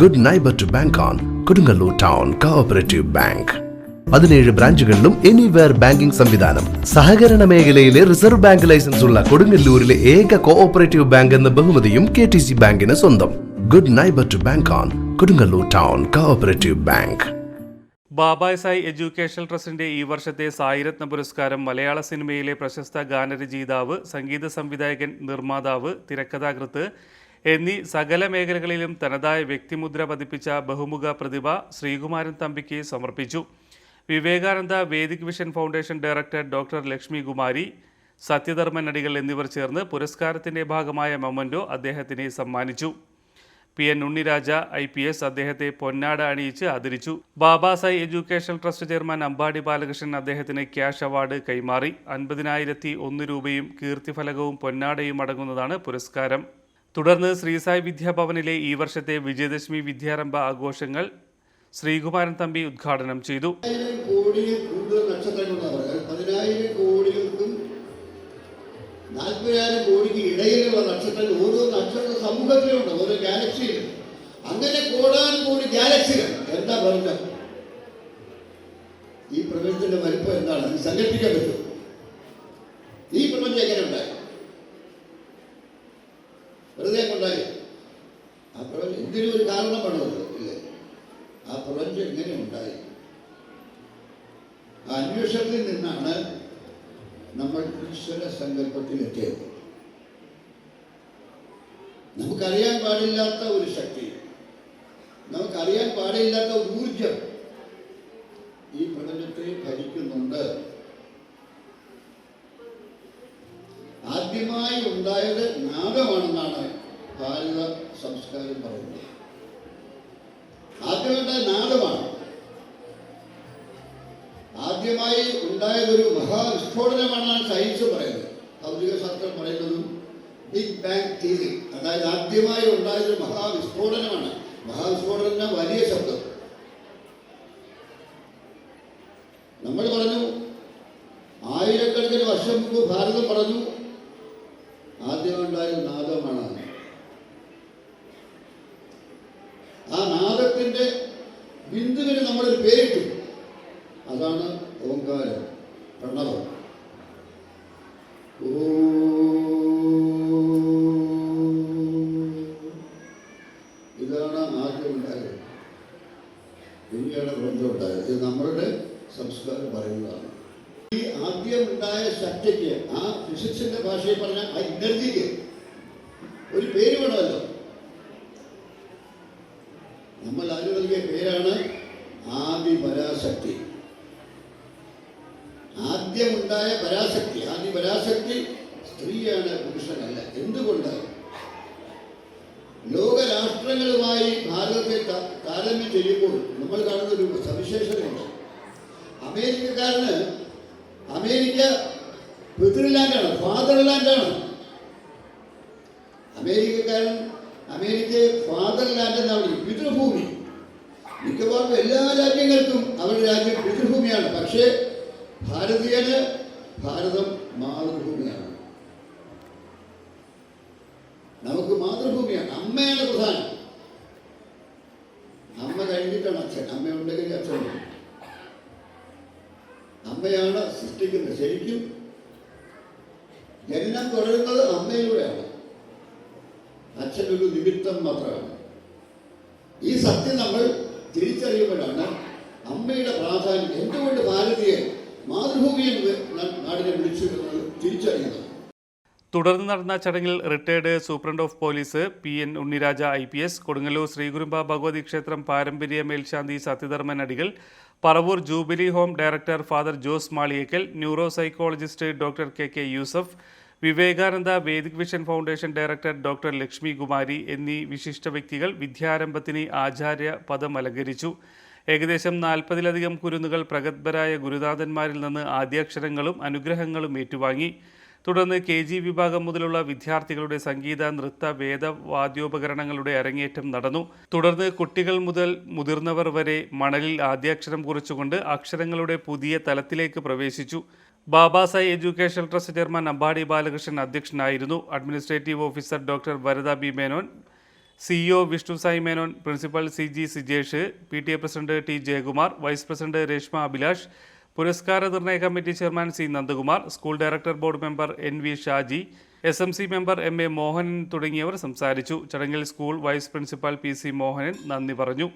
Good neighbour to bank on Kodungallur Town Cooperative Bank പതിനേഴ് ബ്രാഞ്ചുകളിലും anywhere banking സംവിധാനം. സഹകരണ മേഖലയിലെ റിസർവ് ബാങ്ക് ലൈസൻസ് ഉള്ള കൊടുങ്ങല്ലൂരിലെ ഏക കോഓപ്പറേറ്റീവ് ബാങ്ക് എന്ന ബഹുമതിയും കെ ടി സി ബാങ്കിന് സ്വന്തം. Good neighbour to bank on Kodungallur Town Cooperative Bank Baba Sai Educational ട്രസ്റ്റിന്റെ ഈ വർഷത്തെ സായിരത്ന പുരസ്കാരം മലയാള സിനിമയിലെ പ്രശസ്ത ഗാനരചയിതാവ് സംഗീത സംവിധായകൻ നിർമ്മാതാവ് തിരക്കഥാകൃത്ത് എന്നീ സകല മേഖലകളിലും തനതായ വ്യക്തിമുദ്ര പതിപ്പിച്ച ബഹുമുഖ പ്രതിഭ ശ്രീകുമാരൻ തമ്പിക്ക് സമർപ്പിച്ചു. Vivekananda Vedic Vision Foundation director doctor Lakshmi Kumari Sathyadharman Adikal എന്നിവർ ചേർന്ന് പുരസ്കാരത്തിന്റെ ഭാഗമായ മൊമന്റോ അദ്ദേഹത്തിന് സമ്മാനിച്ചു. P N Unniraja I P S അദ്ദേഹത്തെ പൊന്നാട അണിയിച്ച് ആദരിച്ചു. Babasai Educational Trust chairman Ambadi Balakrishnan അദ്ദേഹത്തിന് ക്യാഷ് അവാർഡ് കൈമാറി. അൻപതിനായിരത്തി ഒന്ന് രൂപയും കീർത്തിഫലകവും പൊന്നാടയും അടങ്ങുന്നതാണ് പുരസ്കാരം. തുടർന്ന് ശ്രീസായി വിദ്യാഭവനിലെ ഈ വർഷത്തെ വിജയദശമി വിദ്യാരംഭ ആഘോഷങ്ങൾ ശ്രീകുമാരൻ തമ്പി ഉദ്ഘാടനം ചെയ്തു. നാൽപ്പതിനായിരം കോടിക്ക് ഇടയിലുള്ള നക്ഷത്രങ്ങൾ ഓരോ നക്ഷത്ര സമൂഹത്തിലുണ്ട് ഓരോ ഗാലക്സിയിലും അങ്ങനെ കോടാൻ കോടി ഗാലക്സികൾ എന്താ പറഞ്ഞത്? ഈ പ്രപഞ്ചത്തിന്റെ വലിപ്പം എന്താണ്? അത് സങ്കല്പിക്കാൻ പറ്റും ഈ പ്രപഞ്ചം എങ്ങനെ ഉണ്ടായി വെറുതെ കൊണ്ടായി. ആ പ്രപഞ്ചം എന്തിനും ഒരു കാരണം വേണമല്ലോ ഇല്ലേ? ആ പ്രപഞ്ചം എങ്ങനെ ഉണ്ടായി? ആ അന്വേഷണത്തിൽ നിന്നാണ് നമ്മൾ ഈശ്വര സങ്കല്പത്തിൽ എത്തിയത്. നമുക്കറിയാൻ പാടില്ലാത്ത ഒരു ശക്തി നമുക്കറിയാൻ പാടില്ലാത്ത ഊർജം ആദ്യമായി ഉണ്ടായത് നാഗമാണെന്നാണ് ഭാരത സംസ്കാരം പറയുന്നത്. ആദ്യമായിട്ട് നാദമാണ് ആദ്യമായി ഉണ്ടായതൊരു മഹാവിസ്ഫോടനമാണെന്നാണ് സയൻസ് പറയുന്നത്. ഭൗതിക ശാസ്ത്രം പറയുന്നതും ബിഗ് ബാങ് തിയറി. അതായത് ആദ്യമായി ഉണ്ടായതൊരു മഹാവിസ്ഫോടനമാണ് മഹാവിസ്ഫോടന വലിയ ശബ്ദം. നമ്മൾ പറഞ്ഞു ആയിരക്കണക്കിന് വർഷം മുമ്പ് ഭാരതം പറഞ്ഞു ആ നാദത്തിന്റെ ബിന്ദുവിന് നമ്മളൊരു പേരിട്ടു. അതാണ് ഓങ്കാരം പ്രണവം. ഇതാണ് ആദ്യം ഉണ്ടായത്. പിന്നീട് ഗ്രന്ഥം ഉണ്ടായത്. ഇത് നമ്മളുടെ സംസ്കാരം പറയുന്നതാണ്. ഈ ആദ്യം ഉണ്ടായ ശക്തിക്ക് ആ ഫിസിക്സിന്റെ ഭാഷയിൽ പറഞ്ഞ ആ എനർജിക്ക് ഒരു പേര് വേണമല്ലോ. നമ്മൾ അതിന് നൽകിയ പേരാണ് ആദി പരാശക്തി ആദ്യമുണ്ടായ പരാശക്തി ആദി പരാശക്തി സ്ത്രീയാണ് പുരുഷനല്ല. എന്തുകൊണ്ട് ലോകരാഷ്ട്രങ്ങളുമായി ഭാരതത്തെ താരതമ്യം ചെയ്യുമ്പോൾ നമ്മൾ കാണുന്ന ഒരു സവിശേഷതയുണ്ട്. അമേരിക്കക്കാരന് അമേരിക്ക പിതൃലാൻഡാണ് ഫാദർലാൻഡാണ്. അമേരിക്കക്കാരൻ അമേരിക്കയെ ഫാദർ ലാൻഡ് എന്നാണ് പിതൃഭൂമി. മിക്കവാറും എല്ലാ രാജ്യങ്ങൾക്കും അവരുടെ രാജ്യം പിതൃഭൂമിയാണ്. പക്ഷേ ഭാരതീയന് ഭാരതം മാതൃഭൂമിയാണ്. നമുക്ക് മാതൃഭൂമിയാണ്. അമ്മയാണ് പ്രധാനം. അമ്മ കഴിഞ്ഞിട്ടാണ് അച്ഛൻ. അമ്മ ഉണ്ടെങ്കിൽ അച്ഛൻ അമ്മയാണ് സൃഷ്ടിക്കുന്നത്. ശരിക്കും ജനനം തുടരുന്നത് അമ്മയിലൂടെയാണ്. അച്ഛനൊരു നിമിത്തം മാത്രമാണ് ഈ സത്യം നമ്മൾ തിരിച്ചറിയുമ്പോഴാണ് അമ്മയുടെ പ്രാധാന്യം എന്തുകൊണ്ട് ഭാരതീയൻ മാതൃഭൂമിയിൽ നാടിനെ വിളിച്ചു എന്നത് തിരിച്ചറിയുന്നത്. തുടർന്ന് നടന്ന ചടങ്ങിൽ retired superintendent of police P N Unniraja I P S Kodungallur Sreekurumba Bhagavathi ക്ഷേത്രം പാരമ്പര്യ മേൽശാന്തി Sathyadharman Adikal Paravur Jubilee Home director father Jose Maliyekkal neuropsychologist doctor K K Yusuf Vivekananda Vedic Vision Foundation director doctor Lakshmi Kumari എന്നീ വിശിഷ്ട വ്യക്തികൾ വിദ്യാരംഭത്തിന് ആചാര്യ പദം അലങ്കരിച്ചു. ഏകദേശം നാൽപ്പതിലധികം കുരുന്നുകൾ പ്രഗത്ഭരായ ഗുരുനാഥന്മാരിൽ നിന്ന് ആദ്യാക്ഷരങ്ങളും അനുഗ്രഹങ്ങളും ഏറ്റുവാങ്ങി. തുടർന്ന് കെ ജി വിഭാഗം മുതലുള്ള വിദ്യാർത്ഥികളുടെ സംഗീത നൃത്ത വേദ വാദ്യോപകരണങ്ങളുടെ അരങ്ങേറ്റം നടന്നു. തുടർന്ന് കുട്ടികൾ മുതൽ മുതിർന്നവർ വരെ മണലിൽ ആദ്യാക്ഷരം കുറിച്ചുകൊണ്ട് അക്ഷരങ്ങളുടെ പുതിയ തലത്തിലേക്ക് പ്രവേശിച്ചു. Babasai Education Trust chairman Ambadi Balakrishnan അധ്യക്ഷനായിരുന്നു. Administrative officer doctor Varada B Menon CEO Vishnu Sai Menon principal C G Sijesh P T A president T Jayakumar vice president Reshma Abhilash പുരസ്കാര നിർണയ committee chairman C Nandakumar school director board member N V Shaji S M C member M A Mohanan തുടങ്ങിയവർ സംസാരിച്ചു. ചടങ്ങിൽ school vice principal P C Mohanan നന്ദി പറഞ്ഞു.